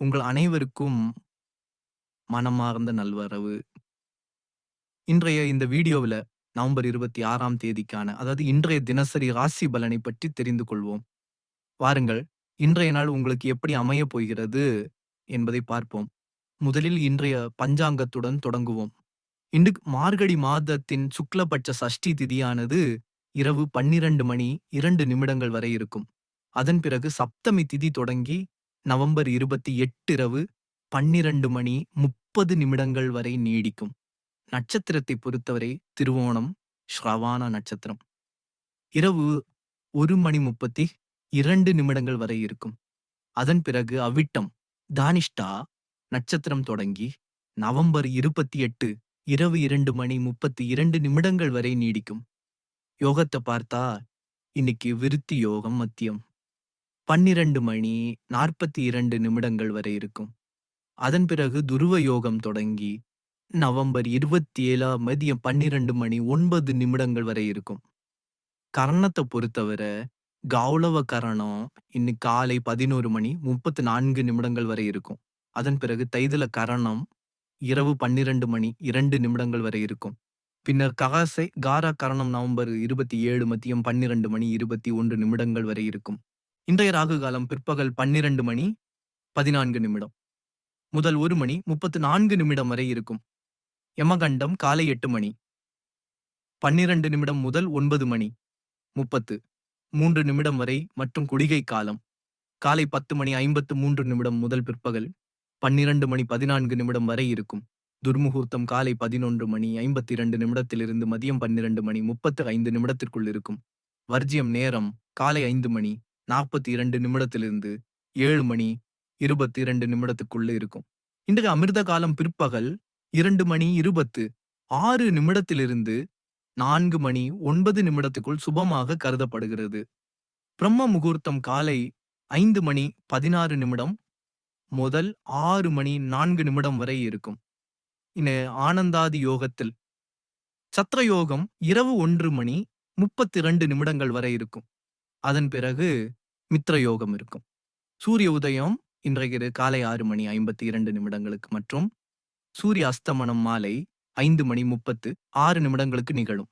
உங்கள் அனைவருக்கும் மனமார்ந்த நல்வரவு. இன்றைய இந்த வீடியோவில் நவம்பர் 26ஆம் தேதிக்கான அதாவது இன்றைய தினசரி ராசி பலனை பற்றி தெரிந்து கொள்வோம். வாருங்கள், இன்றைய நாள் உங்களுக்கு எப்படி அமையப் போகிறது என்பதை பார்ப்போம். முதலில் இன்றைய பஞ்சாங்கத்துடன் தொடங்குவோம். இன்று மார்கழி மாதத்தின் சுக்லபட்ச சஷ்டி திதியானது இரவு 12 மணி இரண்டு நிமிடங்கள் வரை இருக்கும். அதன் பிறகு சப்தமி திதி தொடங்கி நவம்பர் 28 இரவு 12 மணி 30 நிமிடங்கள் வரை நீடிக்கும். நட்சத்திரத்தை பொறுத்தவரை திருவோணம், ஸ்ரவான நட்சத்திரம். இரவு ஒரு மணி 32 நிமிடங்கள் வரை இருக்கும். அதன் பிறகு அவிட்டம், தானிஷ்டா நட்சத்திரம் தொடங்கி நவம்பர் 28 இரவு இரண்டு மணி 32 நிமிடங்கள் வரை நீடிக்கும். யோகத்தை பார்த்தா இன்னைக்கு விருத்தி யோகம் மத்தியம். 12 மணி 42 நிமிடங்கள் வரை இருக்கும். அதன் பிறகு துருவ யோகம் தொடங்கி நவம்பர் 27 மதியம் 12 மணி ஒன்பது நிமிடங்கள் வரை இருக்கும். கரணத்தை பொறுத்தவரை கௌளவ கரணம் இன்னைக்கு காலை 11 மணி 34 நிமிடங்கள் வரை இருக்கும். அதன் பிறகு தைதல கரணம் இரவு 12 மணி இரண்டு நிமிடங்கள் வரை இருக்கும். பின்னர் ககாசை காரா கரணம் நவம்பர் 27 மதியம் 12 மணி 21 நிமிடங்கள் வரை இருக்கும். இன்றைய ராகு காலம் பிற்பகல் பன்னிரண்டு மணி பதினான்கு நிமிடம். முதல் ஒரு மணி முப்பத்து நான்கு நிமிடம் வரை இருக்கும். யமகண்டம் காலை எட்டு மணி. பன்னிரண்டு நிமிடம் முதல் ஒன்பது மணி முப்பத்து மூன்று நிமிடம் வரை மற்றும் குடிகை காலம். காலை பத்து மணி ஐம்பத்து மூன்று நிமிடம் முதல் பிற்பகல் பன்னிரண்டு மணி பதினான்கு நிமிடம் வரை இருக்கும். துர்முகூர்த்தம் காலை பதினொன்று மணி ஐம்பத்தி இரண்டு நிமிடத்திலிருந்து மதியம் பன்னிரண்டு மணி முப்பத்து ஐந்து நிமிடத்திற்குள் இருக்கும். வர்ஜியம் நேரம் காலை ஐந்து மணி 42 நிமிடத்திலிருந்து ஏழு மணி 22 நிமிடத்துக்குள்ள இருக்கும். இன்றைய அமிர்த காலம் பிற்பகல் இரண்டு மணி 26 நிமிடத்திலிருந்து நான்கு மணி ஒன்பது நிமிடத்துக்குள் சுபமாக கருதப்படுகிறது. பிரம்ம முகூர்த்தம் காலை ஐந்து மணி 16 நிமிடம் முதல் ஆறு மணி நான்கு நிமிடம் வரை இருக்கும். இனி ஆனந்தாதி யோகத்தில் சத்திரயோகம் இரவு ஒன்று மணி 32 நிமிடங்கள் வரை இருக்கும். அதன் பிறகு மித்ர யோகம் இருக்கும். சூரிய உதயம் இன்றைக்கு காலை ஆறு மணி 52 நிமிடங்களுக்கு மற்றும் சூரிய அஸ்தமனம் மாலை ஐந்து மணி 36 நிமிடங்களுக்கு நிகழும்.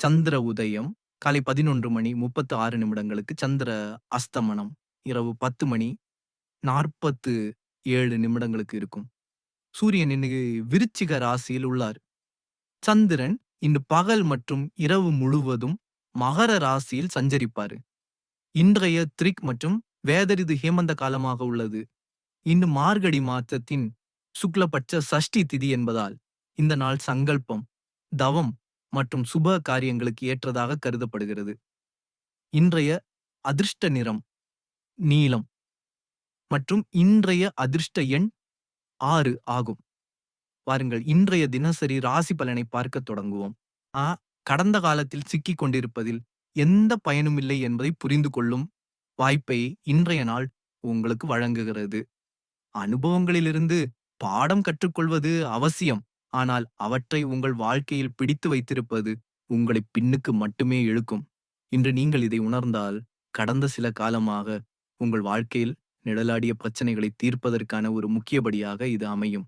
சந்திர உதயம் காலை 11 மணி 36 நிமிடங்களுக்கு சந்திர அஸ்தமனம் இரவு 10 மணி 47 நிமிடங்களுக்கு இருக்கும். சூரியன் இன்னைக்கு விருச்சிக ராசியில் உள்ளார். சந்திரன் இன்று பகல் மற்றும் இரவு முழுவதும் மகர ராசியில் சஞ்சரிப்பாரு. இன்றைய த்ரிக் மற்றும் வேதரிது ஹேமந்த காலமாக உள்ளது. இன்று மார்கடி மாதத்தின் சுக்லபட்ச சஷ்டி திதி என்பதால் இந்த நாள் சங்கல்பம், தவம் மற்றும் சுப காரியங்களுக்கு ஏற்றதாக கருதப்படுகிறது. இன்றைய அதிர்ஷ்ட நிறம் நீலம் மற்றும் இன்றைய அதிர்ஷ்ட எண் ஆறு ஆகும். வாருங்கள் இன்றைய தினசரி ராசி பலனை பார்க்க தொடங்குவோம். ஆ கடந்த காலத்தில் சிக்கிக் கொண்டிருப்பதில் எந்த பயனும் இல்லை என்பதை புரிந்து கொள்ளும் வாய்ப்பை இன்றைய நாள் உங்களுக்கு வழங்குகிறது. அனுபவங்களிலிருந்து பாடம் கற்றுக்கொள்வது அவசியம். ஆனால் அவற்றை உங்கள் வாழ்க்கையில் பிடித்து வைத்திருப்பது உங்களை பின்னுக்கு மட்டுமே இழுக்கும். இன்று நீங்கள் இதை உணர்ந்தால் கடந்த சில காலமாக உங்கள் வாழ்க்கையில் நிழலாடிய பிரச்சனைகளை தீர்ப்பதற்கான ஒரு முக்கியபடியாக இது அமையும்.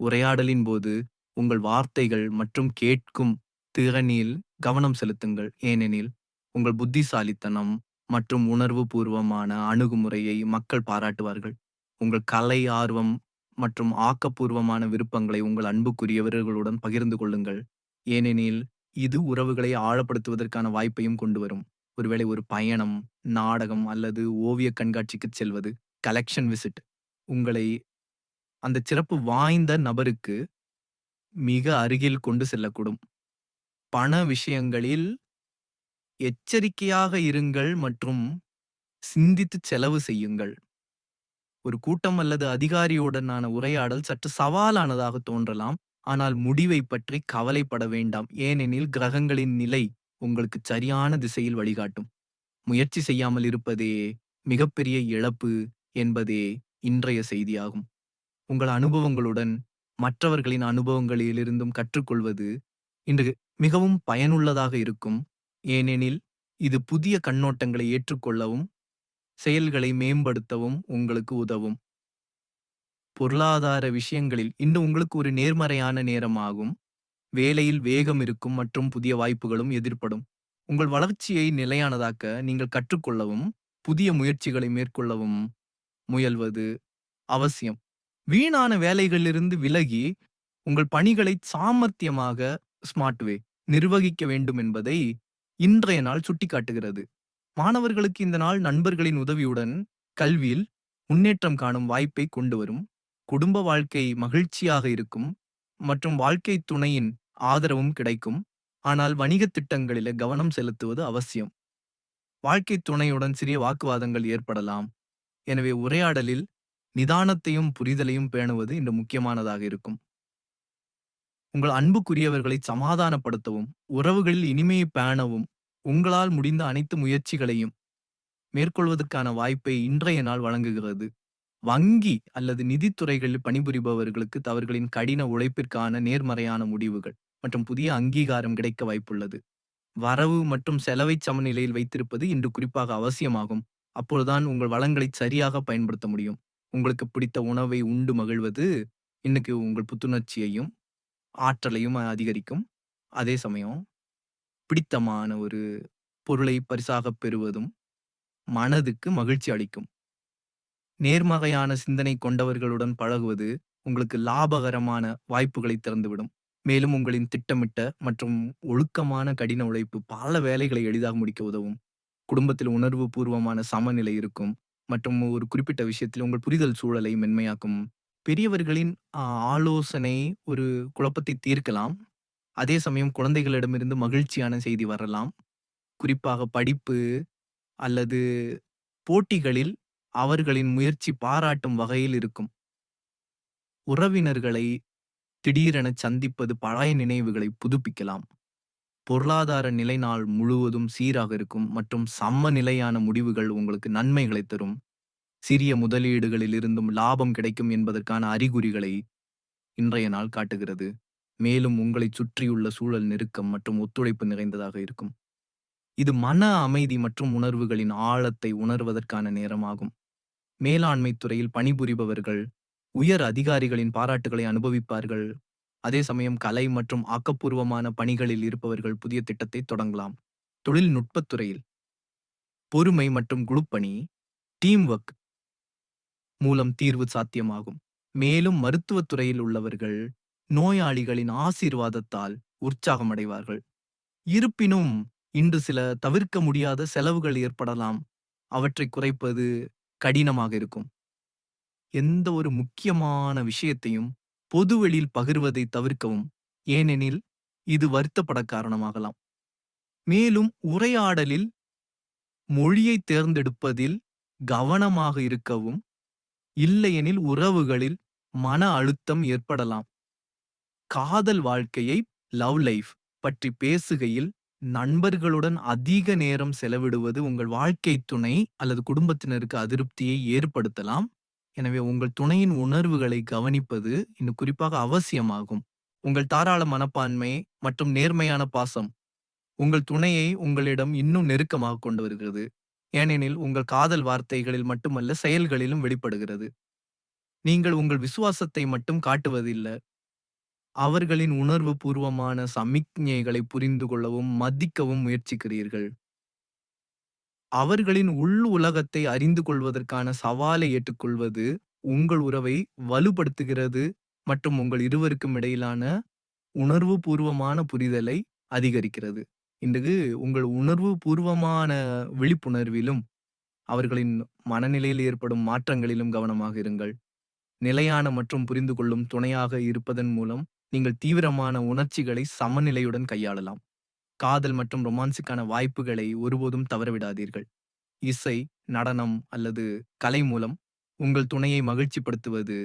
உரையாடலின் போது உங்கள் வார்த்தைகள் மற்றும் கேட்கும் திறனில் கவனம் செலுத்துங்கள். ஏனெனில் உங்கள் புத்திசாலித்தனம் மற்றும் உணர்வு பூர்வமான அணுகுமுறையை மக்கள் பாராட்டுவார்கள். உங்கள் கலை ஆர்வம் மற்றும் ஆக்கப்பூர்வமான விருப்பங்களை உங்கள் அன்புக்குரியவர்களுடன் பகிர்ந்து கொள்ளுங்கள். ஏனெனில் இது உறவுகளை ஆழப்படுத்துவதற்கான வாய்ப்பையும் கொண்டு வரும். ஒருவேளை ஒரு பயணம், நாடகம் அல்லது ஓவிய கண்காட்சிக்கு செல்வது கலெக்ஷன் விசிட் உங்களை அந்த சிறப்பு வாய்ந்த நபருக்கு மிக அருகில் கொண்டு செல்லக்கூடும். பண விஷயங்களில் எச்சரிக்கையாக இருங்கள் மற்றும் சிந்தித்து செலவு செய்யுங்கள். ஒரு கூட்டம் அல்லது அதிகாரியுடனான உரையாடல் சற்று சவாலானதாக தோன்றலாம். ஆனால் முடிவை பற்றி கவலைப்பட வேண்டாம். ஏனெனில் கிரகங்களின் நிலை உங்களுக்கு சரியான திசையில் வழிகாட்டும். முயற்சி செய்யாமல் இருப்பதே மிகப்பெரிய இழப்பு என்பதே இன்றைய செய்தியாகும். உங்கள் அனுபவங்களுடன் மற்றவர்களின் அனுபவங்களிலிருந்தும் கற்றுக்கொள்வது இன்று மிகவும் பயனுள்ளதாக இருக்கும். ஏனெனில் இது புதிய கண்ணோட்டங்களை ஏற்றுக்கொள்ளவும் செயல்களை மேம்படுத்தவும் உங்களுக்கு உதவும். பொருளாதார விஷயங்களில் இன்று உங்களுக்கு ஒரு நேர்மறையான நேரமாகும். வேலையில் வேகம் இருக்கும் மற்றும் புதிய வாய்ப்புகளும் எதிர்ப்படும். உங்கள் வளர்ச்சியை நிலையானதாக்க நீங்கள் கற்றுக்கொள்ளவும், புதிய முயற்சிகளை மேற்கொள்ளவும் முயல்வது அவசியம். வீணான வேலைகளிலிருந்து விலகி, உங்கள் பணிகளை சாமர்த்தியமாக ஸ்மார்ட்வே நிர்வகிக்க வேண்டும் என்பதை இன்றைய நாள் சுட்டிக்காட்டுகிறது. மாணவர்களுக்கு இந்த நாள் நண்பர்களின் உதவியுடன் கல்வியில் முன்னேற்றம் காணும் வாய்ப்பை கொண்டு வரும். குடும்ப வாழ்க்கை மகிழ்ச்சியாக இருக்கும் மற்றும் வாழ்க்கை துணையின் ஆதரவும் கிடைக்கும். ஆனால் வணிகத் திட்டங்களில கவனம் செலுத்துவது அவசியம். வாழ்க்கை துணையுடன் சிறிய வாக்குவாதங்கள் ஏற்படலாம். எனவே உரையாடலில் நிதானத்தையும் புரிதலையும் பேணுவது இன்று முக்கியமானதாக இருக்கும். உங்கள் அன்புக்குரியவர்களை சமாதானப்படுத்தவும், உறவுகளில் இனிமையை பேணவும், உங்களால் முடிந்த அனைத்து முயற்சிகளையும் மேற்கொள்வதற்கான வாய்ப்பை இன்றைய நாள் வழங்குகிறது. வங்கி அல்லது நிதித்துறைகளில் பணிபுரிபவர்களுக்கு அவர்களின் கடின உழைப்பிற்கான நேர்மறையான முடிவுகள் மற்றும் புதிய அங்கீகாரம் கிடைக்க வாய்ப்புள்ளது. வரவு மற்றும் செலவை சமநிலையில் வைத்திருப்பது இன்று குறிப்பாக அவசியமாகும். அப்பொழுதுதான் உங்கள் வளங்களை சரியாக பயன்படுத்த முடியும். உங்களுக்கு பிடித்த உணவை உண்டு மகிழ்வது இன்னைக்கு உங்கள் புத்துணர்ச்சியையும், ஆற்றலையும் அதிகரிக்கும். அதே சமயம் பிடித்தமான ஒரு பொருளை பரிசாகப் பெறுவதும் மனதுக்கு மகிழ்ச்சி அளிக்கும். நேர்மறையான சிந்தனை கொண்டவர்களுடன் பழகுவது உங்களுக்கு லாபகரமான வாய்ப்புகளை திறந்துவிடும். மேலும் உங்களின் திட்டமிட்ட மற்றும் ஒழுக்கமான கடின உழைப்பு பல வேலைகளை எளிதாக முடிக்க உதவும். குடும்பத்தில் உணர்வு பூர்வமான சமநிலை இருக்கும் மற்றும் ஒரு குறிப்பிட்ட விஷயத்தில் உங்கள் புரிதல் சூழலை மென்மையாக்கும். பெரியவர்களின் ஆலோசனை ஒரு குழப்பத்தை தீர்க்கலாம். அதே சமயம் குழந்தைகளிடமிருந்து மகிழ்ச்சியான செய்தி வரலாம். குறிப்பாக படிப்பு அல்லது போட்டிகளில் அவர்களின் முயற்சி பாராட்டும் வகையில் இருக்கும். உறவினர்களை திடீரென சந்திப்பது பழைய நினைவுகளை புதுப்பிக்கலாம். பொருளாதார நிலை நாள் முழுவதும் சீராக இருக்கும் மற்றும் சமநிலையான முடிவுகள் உங்களுக்கு நன்மைகளை தரும். சிறிய முதலீடுகளில் இருந்தும் லாபம் கிடைக்கும் என்பதற்கான அறிகுறிகளை இன்றைய நாள் காட்டுகிறது. மேலும் உங்களை சுற்றியுள்ள சூழல் நெருக்கம் மற்றும் ஒத்துழைப்பு நிறைந்ததாக இருக்கும். இது மன அமைதி மற்றும் உணர்வுகளின் ஆழத்தை உணர்வதற்கான நேரமாகும். மேலாண்மை துறையில் பணிபுரிபவர்கள் உயர் அதிகாரிகளின் பாராட்டுகளை அனுபவிப்பார்கள். அதே சமயம் கலை மற்றும் ஆக்கப்பூர்வமான பணிகளில் இருப்பவர்கள் புதிய திட்டத்தை தொடங்கலாம். தொழில்நுட்பத் துறையில் பொறுமை மற்றும் குழுப்பணி டீம் ஒர்க் மூலம் தீர்வு சாத்தியமாகும். மேலும் மருத்துவத் துறையில் உள்ளவர்கள் நோயாளிகளின் ஆசீர்வாதத்தால் உற்சாகமடைவார்கள். இருப்பினும் இன்று சில தவிர்க்க முடியாத செலவுகள் ஏற்படலாம். அவற்றை குறைப்பது கடினமாக இருக்கும். எந்த ஒரு முக்கியமான விஷயத்தையும் பொதுவெளியில் பகிர்வதை தவிர்க்கவும். ஏனெனில் இது வருத்தப்பட காரணமாகலாம். மேலும் உரையாடலில் மொழியை தேர்ந்தெடுப்பதில் கவனமாக இருக்கவும். இல்லையெனில் உறவுகளில் மன அழுத்தம் ஏற்படலாம். காதல் வாழ்க்கையை லவ் லைஃப் பற்றி பேசுகையில் நண்பர்களுடன் அதிக நேரம் செலவிடுவது உங்கள் வாழ்க்கை துணை அல்லது குடும்பத்தினருக்கு அதிருப்தியை ஏற்படுத்தலாம். எனவே உங்கள் துணையின் உணர்வுகளை கவனிப்பது இன்னும் குறிப்பாக அவசியமாகும். உங்கள் தாராள மனப்பான்மை மற்றும் நேர்மையான பாசம் உங்கள் துணையை உங்களிடம் இன்னும் நெருக்கமாக கொண்டு வருகிறது. ஏனெனில் உங்கள் காதல் வார்த்தைகளில் மட்டுமல்ல செயல்களிலும் வெளிப்படுகிறது. நீங்கள் உங்கள் விசுவாசத்தை மட்டும் காட்டுவதில்லை அவர்களின் உணர்வு பூர்வமான சமிக்ஞைகளை புரிந்து கொள்ளவும், மதிக்கவும் முயற்சிக்கிறீர்கள். அவர்களின் உள் உலகத்தை அறிந்து கொள்வதற்கான சவாலை ஏற்றுக்கொள்வது உங்கள் உறவை வலுப்படுத்துகிறது மற்றும் உங்கள் இருவருக்கும் இடையிலான உணர்வு பூர்வமான புரிதலை அதிகரிக்கிறது. இன்று உங்கள் உணர்வு பூர்வமான விழிப்புணர்விலும், அவர்களின் மனநிலையில் ஏற்படும் மாற்றங்களிலும் கவனமாக இருங்கள். நிலையான மற்றும் புரிந்துகொள்ளும் துணையாக இருப்பதன் மூலம் நீங்கள் தீவிரமான உணர்ச்சிகளை சமநிலையுடன் கையாளலாம். காதல் மற்றும் ரொமான்ஸுக்கான வாய்ப்புகளை ஒருபோதும் தவறவிடாதீர்கள். இசை, நடனம் அல்லது கலை மூலம் உங்கள் துணையை மகிழ்ச்சிப்படுத்துவது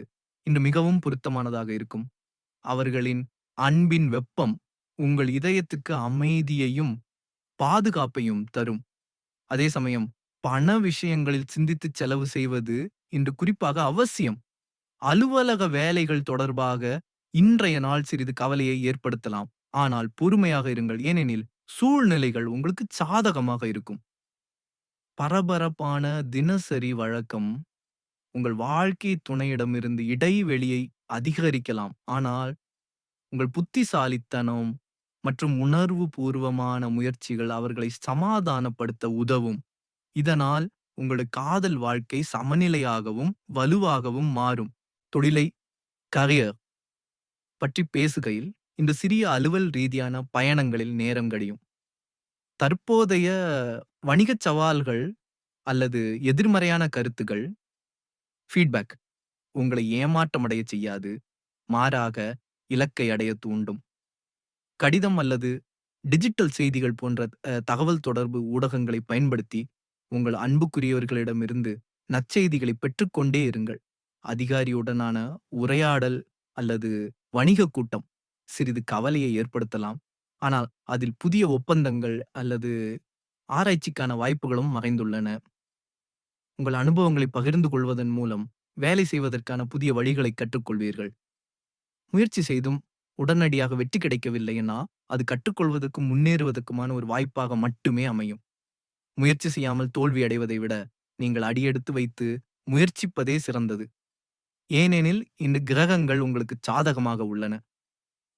இன்று மிகவும் பொருத்தமானதாக இருக்கும். அவர்களின் அன்பின் வெப்பம் உங்கள் இதயத்துக்கு அமைதியையும், பாதுகாப்பையும் தரும். அதே சமயம் பண விஷயங்களில் சிந்தித்துச் செலவு செய்வது இன்று குறிப்பாக அவசியம். அலுவலக வேலைகள் தொடர்பாக இன்றைய நாள் சிறிது கவலையை ஏற்படுத்தலாம். ஆனால் பொறுமையாக இருங்கள். ஏனெனில் சூழ்நிலைகள் உங்களுக்கு சாதகமாக இருக்கும். பரபரப்பான தினசரி வழக்கம் உங்கள் வாழ்க்கை துணையிடமிருந்து இடைவெளியை அதிகரிக்கலாம். ஆனால், உங்கள் புத்திசாலித்தனம் மற்றும் உணர்வுபூர்வமான முயற்சிகள் அவர்களை சமாதானப்படுத்த உதவும். இதனால் உங்களது காதல் வாழ்க்கை சமநிலையாகவும், வலுவாகவும் மாறும். தொழிலை கரியர் பற்றி பேசுகையில், இந்த சிறிய அலுவல் ரீதியான பயணங்களில் நேரம் கழியும். தற்போதைய வணிகச் சவால்கள் அல்லது எதிர்மறையான கருத்துகள் ஃபீட்பேக் உங்களை ஏமாற்றமடைய செய்யாது. மாறாக இலக்கை அடைய தூண்டும். கடிதம் அல்லது டிஜிட்டல் செய்திகள் போன்ற தகவல் தொடர்பு ஊடகங்களை பயன்படுத்தி, உங்கள் அன்புக்குரியவர்களிடமிருந்து நற்செய்திகளை பெற்றுக்கொண்டே இருங்கள். அதிகாரியுடனான உரையாடல் அல்லது வணிகக் கூட்டம் சிறிது கவலையை ஏற்படுத்தலாம். ஆனால், அதில் புதிய ஒப்பந்தங்கள் அல்லது ஆராய்ச்சிக்கான வாய்ப்புகளும் மறைந்துள்ளன. உங்கள் அனுபவங்களை பகிர்ந்து கொள்வதன் மூலம், வேலை செய்வதற்கான புதிய வழிகளை கற்றுக்கொள்வீர்கள். முயற்சி செய்தும் உடனடியாக வெற்றி கிடைக்கவில்லைன்னா, அது கற்றுக்கொள்வதற்கும், முன்னேறுவதற்குமான ஒரு வாய்ப்பாக மட்டுமே அமையும். முயற்சி செய்யாமல் தோல்வி அடைவதை விட, நீங்கள் அடியெடுத்து வைத்து முயற்சிப்பதே சிறந்தது. ஏனெனில், இன்று கிரகங்கள் உங்களுக்கு சாதகமாக உள்ளன.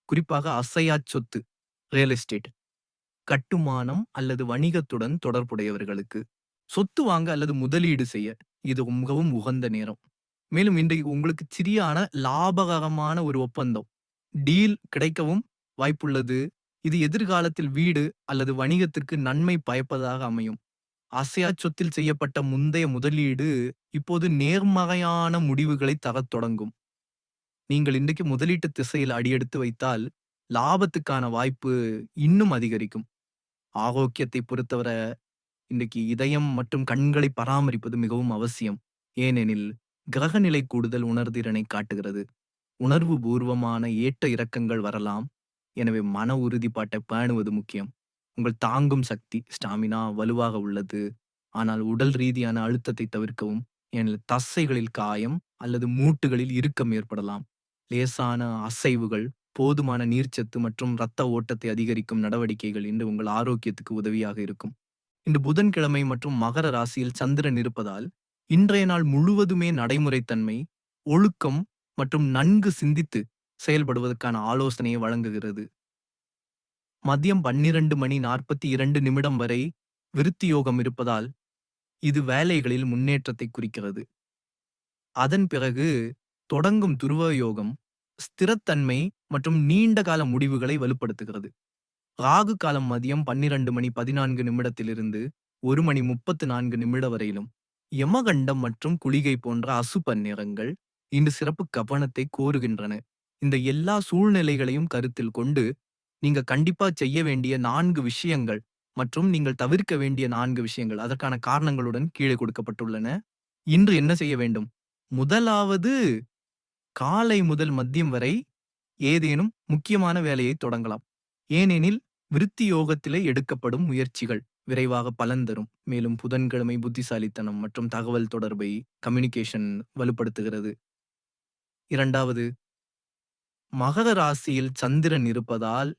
குறிப்பாக அசையாச் சொத்து ரியல் எஸ்டேட், கட்டுமானம் அல்லது வணிகத்துடன் தொடர்புடையவர்களுக்கு. சொத்து வாங்க அல்லது முதலீடு செய்ய இது மிகவும் உகந்த நேரம். மேலும் இன்றைக்கு உங்களுக்கு சிறியான லாபகரமான ஒரு ஒப்பந்தம், டீல் கிடைக்கவும் வாய்ப்புள்ளது. இது எதிர்காலத்தில் வீடு அல்லது வணிகத்திற்கு நன்மை பயப்பதாக அமையும். அசையா சொத்தில் செய்யப்பட்ட முந்தைய முதலீடு இப்போது நேர்மறையான முடிவுகளைத் தரத் தொடங்கும். நீங்கள் இன்றைக்கு முதலீட்டு திசையில் அடியெடுத்து வைத்தால், லாபத்துக்கான வாய்ப்பு இன்னும் அதிகரிக்கும். ஆரோக்கியத்தை பொறுத்தவர, இன்றைக்கு இதயம் மற்றும் கண்களை பராமரிப்பது மிகவும் அவசியம். ஏனெனில், கிரகநிலை கூடுதல் உணர்திறனைக் காட்டுகிறது. உணர்வுபூர்வமான ஏற்ற இறக்கங்கள் வரலாம். எனவே மன உறுதிப்பாட்டை பேணுவது முக்கியம். உங்கள் தாங்கும் சக்தி ஸ்டாமினா வலுவாக உள்ளது. ஆனால் உடல் ரீதியான அழுத்தத்தை தவிர்க்கவும். ஏனெனில் தசைகளில் காயம் அல்லது மூட்டுகளில் இறுக்கம் ஏற்படலாம். லேசான அசைவுகள், போதுமான நீர்ச்சத்து மற்றும் இரத்த ஓட்டத்தை அதிகரிக்கும் நடவடிக்கைகள் இன்று உங்கள் ஆரோக்கியத்துக்கு உதவியாக இருக்கும். இன்று புதன்கிழமை மற்றும் மகர ராசியில் சந்திரன் இருப்பதால், இன்றைய நாள் முழுவதுமே நடைமுறைத்தன்மை, ஒழுக்கம் மற்றும் நன்கு சிந்தித்து செயல்படுவதற்கான ஆலோசனையை வழங்குகிறது. மதியம் 12 மணி 42 நிமிடம் வரை விருத்தி யோகம் இருப்பதால், இது வேலைகளில் முன்னேற்றத்தை குறிக்கிறது. அதன் பிறகு தொடங்கும் துருவ யோகம், ஸ்திரத்தன்மை மற்றும் நீண்ட கால முடிவுகளை வலுப்படுத்துகிறது. ராகு காலம் மதியம் 12 மணி 14 நிமிடத்திலிருந்து ஒரு மணி முப்பத்து நான்கு நிமிட வரையிலும். யமகண்டம் மற்றும் குளிகை போன்ற அசுப நிறங்கள் இன்று சிறப்பு கவனத்தை கோருகின்றன. இந்த எல்லா சூழ்நிலைகளையும் கருத்தில் கொண்டு, நீங்க கண்டிப்பா செய்ய வேண்டிய 4 விஷயங்கள் மற்றும் நீங்கள் தவிர்க்க வேண்டிய 4 விஷயங்கள், அதற்கான காரணங்களுடன் கீழே கொடுக்கப்பட்டுள்ளன. இன்று என்ன செய்ய வேண்டும்? முதலாவது, காலை முதல் மதியம் வரை ஏதேனும் முக்கியமான வேலையை தொடங்கலாம். ஏனெனில், விருத்தி யோகத்திலே எடுக்கப்படும் முயற்சிகள் விரைவாக பலன் தரும். மேலும் புதன்கிழமை புத்திசாலித்தனம் மற்றும் தகவல் தொடர்பை கம்யூனிகேஷன் வலுப்படுத்துகிறது. இரண்டாவது, மகர ராசியில் சந்திரன் இருப்பதால்,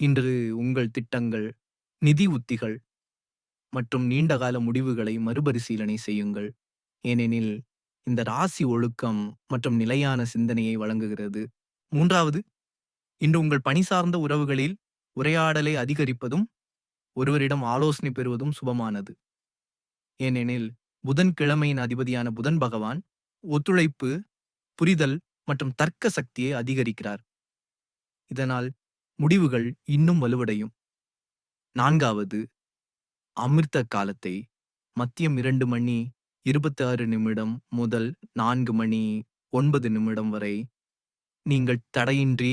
இன்று உங்கள் திட்டங்கள், நிதி உத்திகள் மற்றும் நீண்டகால முடிவுகளை மறுபரிசீலனை செய்யுங்கள். ஏனெனில், இந்த ராசி ஒழுக்கம் மற்றும் நிலையான சிந்தனையை வழங்குகிறது. மூன்றாவது, இன்று உங்கள் பணி சார்ந்த உறவுகளில் உரையாடலை அதிகரிப்பதும், ஒருவரிடம் ஆலோசனை பெறுவதும் சுபமானது. ஏனெனில், புதன்கிழமையின் அதிபதியான புதன் பகவான் ஒத்துழைப்பு, புரிதல் மற்றும் தர்க்க சக்தியை அதிகரிக்கிறார். இதனால் முடிவுகள் இன்னும் வலுவடையும். நான்காவது, அமிர்த காலத்தை மத்தியம் இரண்டு மணி 26 நிமிடம் முதல் நான்கு மணி ஒன்பது நிமிடம் வரை நீங்கள் தடையின்றி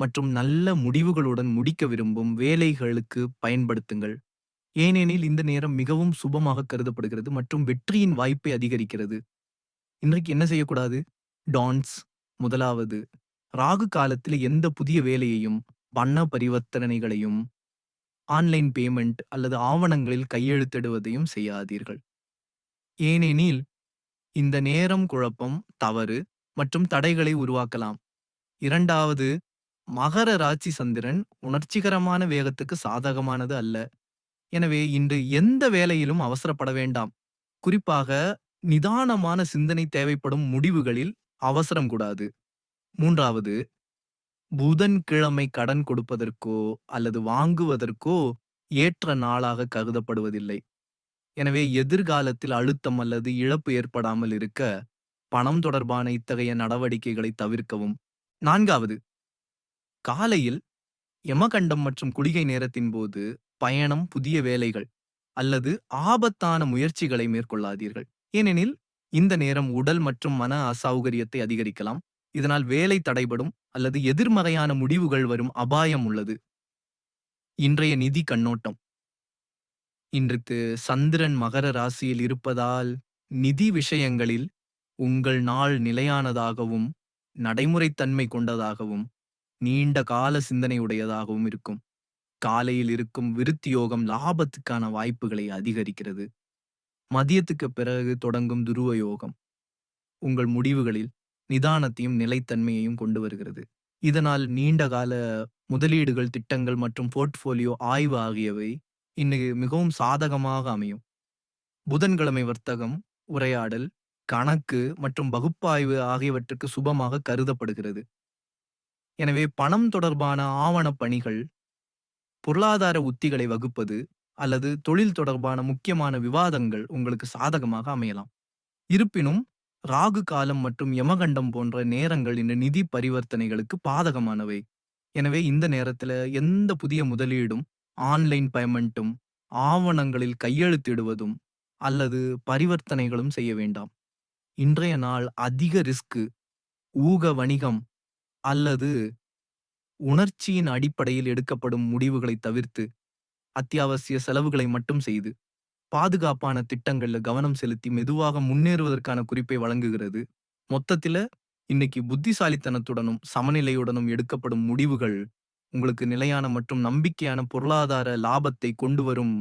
மற்றும் நல்ல முடிவுகளுடன் முடிக்க விரும்பும் வேலைகளுக்கு பயன்படுத்துங்கள். ஏனெனில் இந்த நேரம் மிகவும் சுபமாக கருதப்படுகிறது மற்றும் வெற்றியின் வாய்ப்பை அதிகரிக்கிறது. இன்றைக்கு என்ன செய்யக்கூடாது? டான்ஸ் முதலாவது, ராகு காலத்தில் எந்த புதிய வேலையையும், வண்ண பரிவர்த்தனைகளையும், ஆன்லைன் பேமெண்ட் அல்லது ஆவணங்களில் கையெழுத்திடுவதையும் செய்யாதீர்கள். ஏனெனில், இந்த நேரம் குழப்பம், தவறு மற்றும் தடைகளை உருவாக்கலாம். இரண்டாவது, மகர ராசி சந்திரன் உணர்ச்சிகரமான வேகத்துக்கு சாதகமானது அல்ல. எனவே இன்று எந்த வேலையிலும் அவசரப்பட வேண்டாம். குறிப்பாக நிதானமான சிந்தனை தேவைப்படும் முடிவுகளில் அவசரம் கூடாது. மூன்றாவது, புதன்கிழமை கடன் கொடுப்பதற்கோ அல்லது வாங்குவதற்கோ ஏற்ற நாளாக கருதப்படுவதில்லை. எனவே எதிர்காலத்தில் அழுத்தம் அல்லது இழப்பு ஏற்படாமல் இருக்க பணம் தொடர்பான இத்தகைய நடவடிக்கைகளை தவிர்க்கவும். நான்காவது காலையில் யமகண்டம் மற்றும் குளிகை நேரத்தின் போது பயணம், புதிய வேலைகள் அல்லது ஆபத்தான முயற்சிகளை மேற்கொள்ளாதீர்கள். ஏனெனில் இந்த நேரம் உடல் மற்றும் மன அசௌகரியத்தை அதிகரிக்கலாம். இதனால் வேலை தடைபடும் அல்லது எதிர்மறையான முடிவுகள் வரும் அபாயம் உள்ளது. இன்றைய நிதி கண்ணோட்டம் இன்றைக்கு சந்திரன் மகர ராசியில் இருப்பதால் நிதி விஷயங்களில் உங்கள் நாள் நிலையானதாகவும் நடைமுறைத்தன்மை கொண்டதாகவும் நீண்ட கால சிந்தனையுடையதாகவும் இருக்கும். காலையில் இருக்கும் விருத்தி யோகம் லாபத்துக்கான வாய்ப்புகளை அதிகரிக்கிறது. மதியத்துக்கு பிறகு தொடங்கும் துருவ யோகம் உங்கள் முடிவுகளில் நிதானத்தையும் நிலைத்தன்மையையும் கொண்டு வருகிறது. இதனால் நீண்ட கால முதலீடுகள், திட்டங்கள் மற்றும் போர்ட்ஃபோலியோ ஆய்வு ஆகியவை இன்னைக்கு மிகவும் சாதகமாக அமையும். புதன்கிழமை வர்த்தகம், உரையாடல், கணக்கு மற்றும் பகுப்பாய்வு ஆகியவற்றுக்கு சுபமாக கருதப்படுகிறது. எனவே பணம் தொடர்பான ஆவணப் பணிகள், பொருளாதார உத்திகளை வகுப்பது அல்லது தொழில் தொடர்பான முக்கியமான விவாதங்கள் உங்களுக்கு சாதகமாக அமையலாம். இருப்பினும் ராகு காலம் மற்றும் யமகண்டம் போன்ற நேரங்கள் இந்த நிதி பரிவர்த்தனைகளுக்கு பாதகமானவை. எனவே இந்த நேரத்துல எந்த புதிய முதலீடும், ஆன்லைன் பேமெண்ட்டும், ஆவணங்களில் கையெழுத்திடுவதும் அல்லது பரிவர்த்தனைகளும் செய்ய வேண்டாம். இன்றைய நாள் அதிக ரிஸ்க், ஊக வணிகம் அல்லது உணர்ச்சியின் அடிப்படையில் எடுக்கப்படும் முடிவுகளை தவிர்த்து அத்தியாவசிய செலவுகளை மட்டும் செய்து பாதுகாப்பான திட்டங்கள்ல கவனம் செலுத்தி மெதுவாக முன்னேறுவதற்கான குறிப்பை வழங்குகிறது. மொத்தத்தில இன்னைக்கு புத்திசாலித்தனத்துடனும், சமநிலையுடனும் எடுக்கப்படும் முடிவுகள் உங்களுக்கு நிலையான மற்றும் நம்பிக்கையான பொருளாதார லாபத்தை கொண்டு வரும்